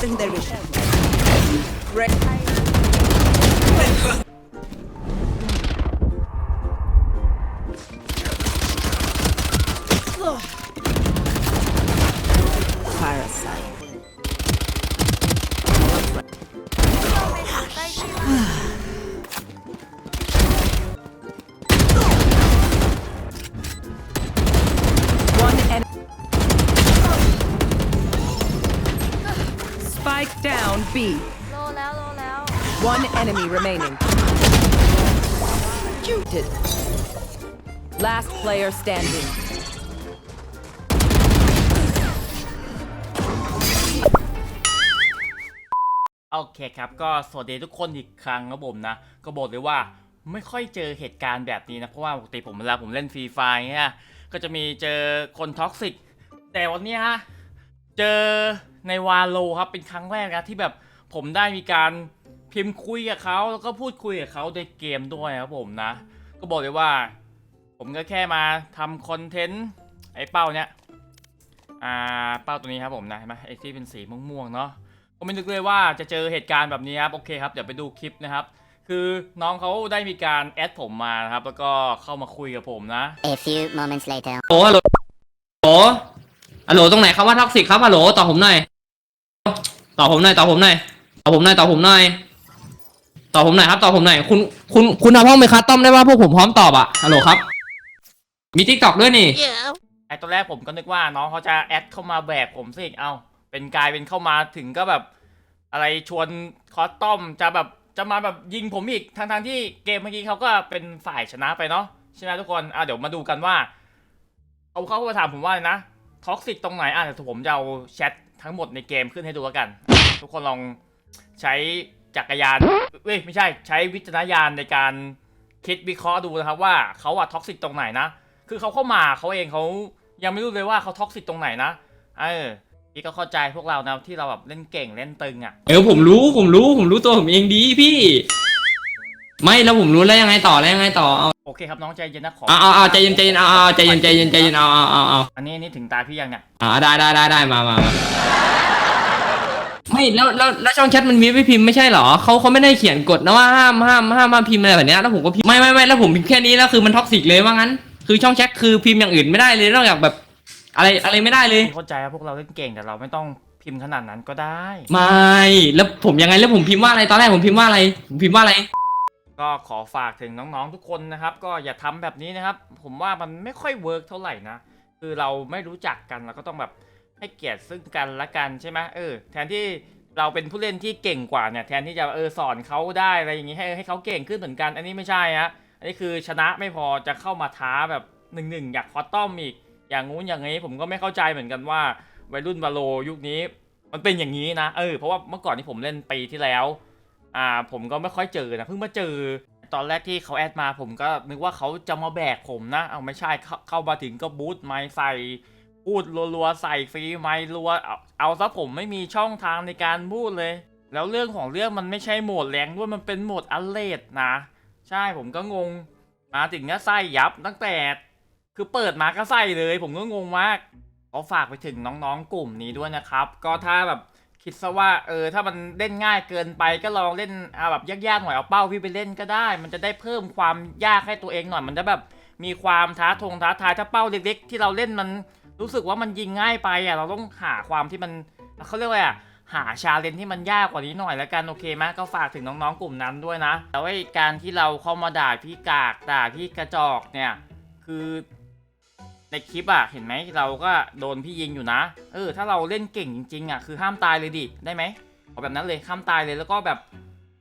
Think there is. Red. One en Spike down B. โลแล้ว โลแล้ว One enemy remaining. Muted. Last player standing. โอเคครับ ก็สวัสดีทุกคนอีกครั้งครับผมนะ ก็บอกเลยว่าไม่ค่อยเจอเหตุการณ์แบบนี้นะ เพราะว่าปกติผมเวลาผมเล่นฟรีไฟเนี่ย ก็จะมีเจอคนท็อกซิก แต่วันนี้ฮะ เจอในวาโลครับ เป็นครั้งแรกนะที่แบบผมได้มีการพิมพ์คุยกับเขาแล้วก็พูดคุยกับเขาในเกมด้วยครับผมนะ ก็บอกเลยว่า ผมก็แค่มาทำคอนเทนต์ไอ้เป้าเนี้ยอ่าเป้าตัวนี้ครับผมนะเห็นไหมไอ้ที่เป็นสีม่วงๆเนาะผมไม่นึกเลยว่าจะเจอเหตุการณ์แบบนี้ครับโอเคครับเดี๋ยวไปดูคลิปนะครับ คือน้องเขาได้มีการแอดผมมานะครับ แล้วก็เข้ามาคุยกับผมนะ A few moments later. โอ้ฮัลโหลโอ้ฮัลโหลตรงไหนครับว่าท็อกซิกครับฮัลโหลตอบผมหน่อยตอบผมหน่อยตอบผมหน่อยตอบผมหน่อยตอบผมหน่อยตอบผมหน่อยครับตอบผมหน่อยคุณคุณคุณทำห้องเมคาต้อมได้ว่าพวกผมพร้อมตอบอะฮัลโหลครับ มีทิกตอกด้วยนี่ ไอ้ตอนแรกผมก็นึกว่าน้องเขาจะแอดเข้ามาแบกผมสิเอ้าเป็นกลายเป็นเข้ามาถึงก็แบบ อะไรชวนคอสตอมจะแบบ จะมาแบบยิงผมอีกทั้งทงๆที่เกมเมื่อกี้เขาก็เป็นฝ่ายชนะไปเนาะใช่ไหมทุกคนอะเดี๋ยวมาดูกันว่า เอาเขามาถามผมว่าเลยนะท็อกซิกตรงไหนอะเดี๋ยวผมจะเอาแชททั้งหมดในเกมขึ้นให้ดูแล้วกัน ทุกคนลองใช้จักรยานเว้ยไม่ใช่ใช้วิจารณญาณในการคิดวิเคราะห์ดูนะครับว่าเขาอะท็อกซิกตรงไหนนะ คือเขาเข้ามาเขาเองเขายังไม่รู้เลยว่าเขาท็อกซิกตรงไหนนะ เออ พี่ก็เข้าใจพวกเรานะที่เราแบบเล่นเก่งเล่นตึงอะ เออผมรู้ผมรู้ผมรู้ตัวผมเองดีพี่ ไม่แล้วผมรู้แล้วยังไงต่อแล้วยังไงต่อเอาโอเคครับน้องใจเย็นนะขอเอาเอาเอาใจเย็นใจเย็นเอาเอาใจเย็นใจเย็นใจเย็นเอาเอาเอาเอาอันนี้นี่ถึงตาพี่ยังเนี่ยอ่าได้ได้ได้ได้มามามาไม่แล้วแล้วแล้วช่องแชทมันมีไม่พิมพ์ไม่ใช่เหรอเขาเขาไม่ได้เขียนกฎนะว่าห้ามห้ามห้ามมาพิมพ์อะไรแบบเนี้ยแล้วผมก็พิมพ์ไม่ไม่ไม่แล้วผมพิมพ์แค่นี้แล้วคือมันท็อกซิกเลยว่างั้น คือช่องแชทคือพิมพ์อย่างอื่นไม่ได้เลยนอกจากแบบ อะไรอะไรไม่ได้เลยพี่เข้าใจว่าพวกเราเล่นเก่งแต่เราไม่ต้องพิมพ์ขนาดนั้นก็ได้ ไม่ แล้วผมยังไงแล้วผมพิมพ์ว่าอะไรตอนแรกผมพิมพ์ว่าอะไรผมพิมพ์ว่าอะไร ก็ขอฝากถึงน้องๆทุกคนนะครับ ก็อย่าทำแบบนี้นะครับ ผมว่ามันไม่ค่อยเวิร์กเท่าไหร่นะ คือเราไม่รู้จักกันเราก็ต้องแบบให้เกียรติซึ่งกันและกันใช่ไหมเออ แทนที่เราเป็นผู้เล่นที่เก่งกว่าเนี่ย แทนที่จะเออสอนเขาได้อะไรอย่างงี้ให้ให้เขาเก่งขึ้นเหมือนกัน อันนี้ไม่ใช่ฮะอันนี้คือชนะไม่พอจะเข้ามาท้าแบบหนึ่งหนึ่งอยากคอตตอมอีก อย่างงู้นอย่างนี้ผมก็ไม่เข้าใจเหมือนกันว่าวัยรุ่นวาโลยุคนี้มันเป็นอย่างนี้นะเออเพราะว่าเมื่อก่อนที่ผมเล่นปีที่แล้วอ่าผมก็ไม่ค่อยเจอนะเพิ่งมาเจอตอนแรกที่เขาแอดมาผมก็นึกว่าเขาจะมาแบกผมนะ เอาไม่ใช่เข้าเข้ามาถึงก็บูทไม้ใส่พูดรัวๆใส่ฟรีไม้รัวเอาเอาซะผมไม่มีช่องทางในการพูดเลย แล้วเรื่องของเรื่องมันไม่ใช่โหมดแรงด้วยมันเป็นโหมดอัลเลดนะ ใช่ผมก็งงมาถึงก็ไส้ยับตั้งแต่ คือเปิดมาก็ไส้เลย ผมก็งงมากก็ฝากไปถึงน้องๆกลุ่มนี้ด้วยนะครับ ก็ถ้าแบบคิดซะว่าเออถ้ามันเล่นง่ายเกินไปก็ลองเล่นอ่าแบบยากๆหน่อยเอาเป้าพี่ไปเล่นก็ได้ มันจะได้เพิ่มความยากให้ตัวเองหน่อย มันจะแบบมีความท้าทงท้าทายถ้าเป้าเล็กๆ ที่เราเล่นมันรู้สึกว่ามันยิงง่ายไปอะเราต้องหาความที่มันเขาเรียกว่าอะหาชาเลนที่มันยากกว่านี้หน่อยแล้วกันโอเคไหมก็ฝากถึงน้องๆกลุ่มนั้นด้วยนะแต่ว่าการที่เราเข้ามาด่าพี่กากด่าพี่กระจอกเนี่ยคือ ในคลิปอะเห็นไหมเราก็โดนพี่ยิงอยู่นะ เออ ถ้าเราเล่นเก่งจริงๆอะคือห้ามตายเลยดิได้ไหมเอาแบบนั้นเลยห้ามตายเลยแล้วก็แบบ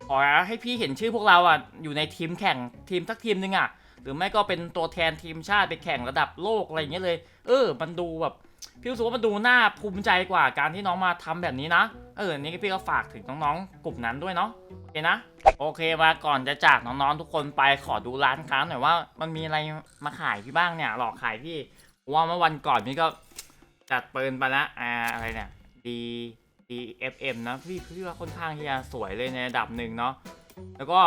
ขอให้พี่เห็นชื่อพวกเราอะอยู่ในทีมแข่งทีมสักทีมหนึงอะหรือไม่ก็เป็นตัวแทนทีมชาติไปแข่งระดับโลกอะไรอย่างเงี้ยเลย เออ มันดูแบบ พี่รู้สึกว่ามันดูน่าภูมิใจกว่าการที่น้องมาทำแบบนี้นะ เออนี่พี่ก็ฝากถึงน้องๆกลุ่มนั้นด้วยเนาะโอเคนะ โอเคมาก่อนจะจากน้องๆทุกคนไปขอดูร้านค้าหน่อยว่า มันมีอะไรมาขายพี่บ้างเนี่ย หลอกขายพี่ว่าเมื่อวันก่อนพี่ก็จัดปืนไปละอ่าอะไรเนี่ย D D F M นะพี่พี่ว่าค่อนข้างที่จะสวยเลยในระดับหนึ่งเนาะแล้วก็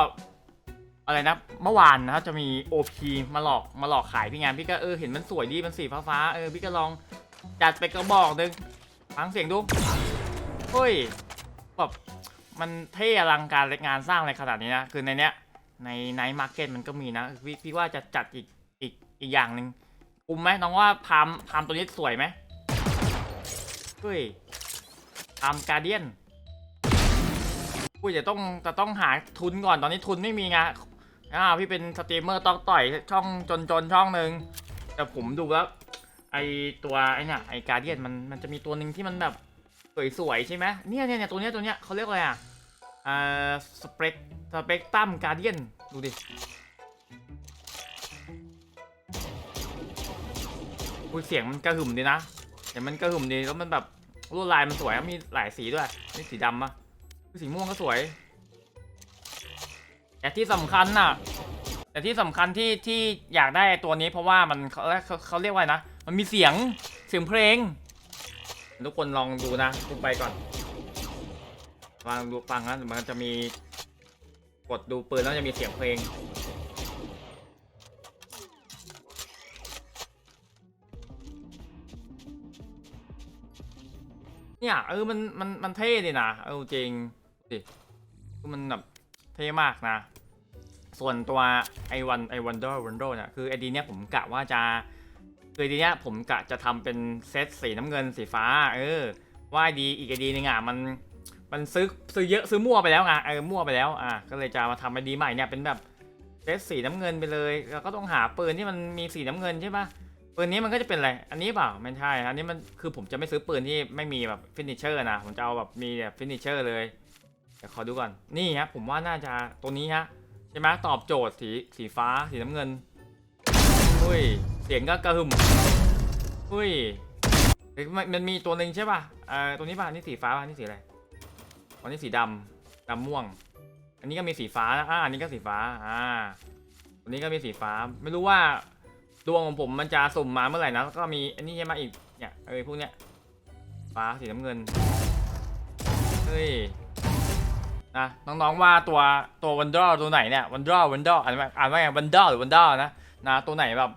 อะไรนะเมื่อวานนะครับจะมี OP มาหลอกมาหลอกขายพี่งานพี่ก็เออเห็นมันสวยดีมันสีฟ้าๆเออพี่ก็ลอง จัดไปกระบอกหนึ่งฟังเสียงดูเฮ้ยแบบมันเท่อลังการงานสร้างอะไรขนาดนี้นะคือในเนี้ยในไนท์มาร์เก็ตมันก็มีนะพี่พี่ว่าจะจัดอีกอีกอีกอย่างหนึ่งคุ้มไหมน้องว่าพามพามตัวนี้สวยไหมเฮ้ยพามการเดียนกูจะต้องจะต้องหาทุนก่อนตอนนี้ทุนไม่มีไงอ่าพี่เป็นสตรีมเมอร์ต้องต่อยช่องจนจนๆช่องหนึ่งแต่ผมดูแล้ว ไอตัวไอเนี่ยไอการเดียนมันมันจะมีตัวหนึ่งที่มันแบบสวยๆใช่ไหมเนี่ยเนี่ยเนี่ยตัวเนี้ยตัวเนี้ยเขาเรียกอะไรอะอ่าสเปกสเปกตัมการเดียนดูดิคุยเสียงมันกระหึ่มดีนะเดี๋ยวมันกระหึ่มดีแล้วมันแบบลวดลายมันสวยมีหลายสีด้วยนี่สีดำอะสีม่วงก็สวย แต่ที่สำคัญน่ะ แต่ที่สำคัญที่ที่อยากได้ตัวนี้เพราะว่ามันเขาเขาเขาเรียกว่าไงนะ มันมีเสียงเสียงเพลง ทุกคนลองดูนะดูไปก่อนฟังดูฟังนะมันจะมีกดดูปืนแล้วจะมีเสียงเพลงเนี่ยเออมันมันมันเท่ดีนะเออจริงดิคือมันแบบเท่มากนะ ส่วนตัวไอวันไอวันเดอร์วันโดเนี่ยคือไอดีเนี่ยผมกะว่าจะ คือไอดีเนี่ยผมกะจะทำเป็นเซตสีน้ำเงินสีฟ้า เออว่าดีอีกดีนึงอะมันมันซื้อซื้อเยอะซื้อมั่วไปแล้วไงเออมั่วไปแล้วอะก็เลยจะมาทำไอดีใหม่เนี่ยเป็นแบบเซตสีน้ำเงินไปเลยแล้วก็ต้องหาปืนที่มันมีสีน้ำเงินใช่ปะปืนนี้มันก็จะเป็นอะไรอันนี้เปล่าไม่ใช่อันนี้มันคือผมจะไม่ซื้อปืนที่ไม่มีแบบฟินิชเชอร์นะผมจะเอาแบบมีแบบฟินิชเชอร์เลยเดี๋ยวขอดูก่อนนี่ฮะผมว่าน่าจะตัวนี้ฮะใช่ไหมตอบโจทย์สีสีฟ้าสีน้ำเงิน อุ้ย เสียงก็กระหึ่มอุ้ยเฮ้ยมันมันมีตัวหนึ่งใช่ป่ะเอ่อตัวนี้ป่ะ นี่สีฟ้าป่ะ นี่สีอะไรอันนี้สีดำดำม่วง อันนี้ก็มีสีฟ้านะอ่าอันนี้ก็สีฟ้า อ่าตัวนี้ก็มีสีฟ้า ไม่รู้ว่าดวงของผมมันจะสุ่มมาเมื่อไหร่นะ แล้วก็มีอันนี้ใช่ไหมอีก เนี่ยเอ้ยพวกเนี้ย ฟ้าสีน้ำเงิน เฮ้ยนะน้องๆว่าตัวตัววันดอตัวไหนเนี่ยวันดอวันดออ่านว่าอ่านว่าไงวันดอหรือวันดอนะ นะตัวไหนแบบ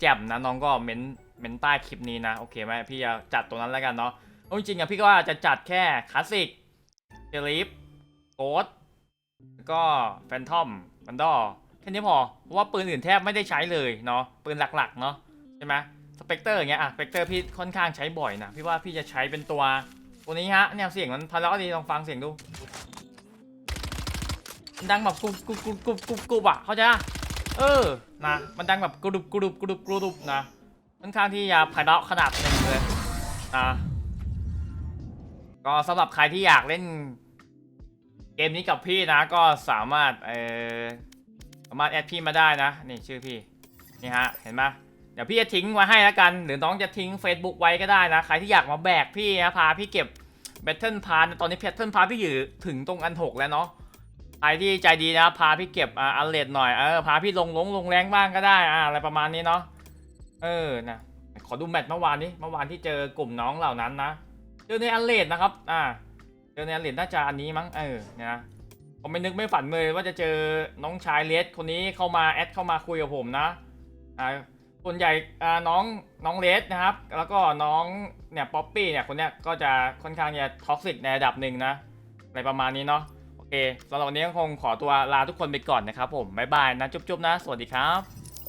แจ่มนะน้องก็เม้นเม้นใต้คลิปนี้นะโอเคไหมพี่จะจัดตัวนั้นแล้วกันเนาะจริงๆอะพี่ก็ว่าจะจัดแค่คลาสสิกเทลิฟโกดแล้วก็แฟนทอมวันดอแค่นี้พอเพราะว่าปืนอื่นแทบไม่ได้ใช้เลยเนาะปืนหลักๆเนาะใช่ไหมสเปกเตอร์อย่างเงี้ยอะสเปกเตอร์พี่ค่อนข้างใช้บ่อยนะพี่ว่าพี่จะใช้เป็นตัวตัวนี้ฮะเนี่ยเสียงมันพาราะดีลองฟังเสียงดูดังแบบกุบกุบกุบกุบกุบกรุบอะเข้าใจะ เออ นะ มันดังแบบกรุบกรุบกรุบกรุบนะค่อนข้างที่จะไพเราะขนาดหนึ่งเลยนะก็สำหรับใครที่อยากเล่น เกมนี้กับพี่นะ ก็สามารถเออสามารถแอดพี่มาได้นะ นี่ชื่อพี่ นี่ฮะ เห็นไหมเดี๋ยวพี่จะทิ้งไว้ให้แล้วกัน หรือน้องจะทิ้ง Facebook ไว้ก็ได้นะ ใครที่อยากมาแบกพี่นะ พาพี่เก็บแบทเทิลพาร์ตอนนี้แบทเทิลพาร์พี่อยู่ถึงตรงอันหกแล้วเนาะ ใครที่ใจดีนะพาพี่เก็บอ่าอันเลดหน่อยเออพาพี่ลงลงลงแรงบ้างก็ได้อ่าอะไรประมาณนี้เนาะเออนะขอดูแมตช์เมื่อวานนี้เมื่อวานที่เจอกลุ่มน้องเหล่านั้นนะเจอในอันเลดนะครับอ่าเจอในอันเลดน่าจะอันนี้มั้งเออนะผมไม่นึกไม่ฝันเลยว่าจะเจอน้องชายเลสคนนี้เข้ามาแอดเข้ามาคุยกับผมนะอ่าส่วนใหญ่อ่าน้องน้องเลสนะครับ แล้วก็น้องเนี่ยป๊อปปี้เนี่ยคนเนี้ยก็จะค่อนข้างจะท็อกซิกในระดับหนึ่งนะอะไรประมาณนี้เนาะ สำหรับวันนี้ก็คงขอตัวลาทุกคนไปก่อนนะครับผมบ๊ายบายนะจุ๊บๆนะ สวัสดีครับ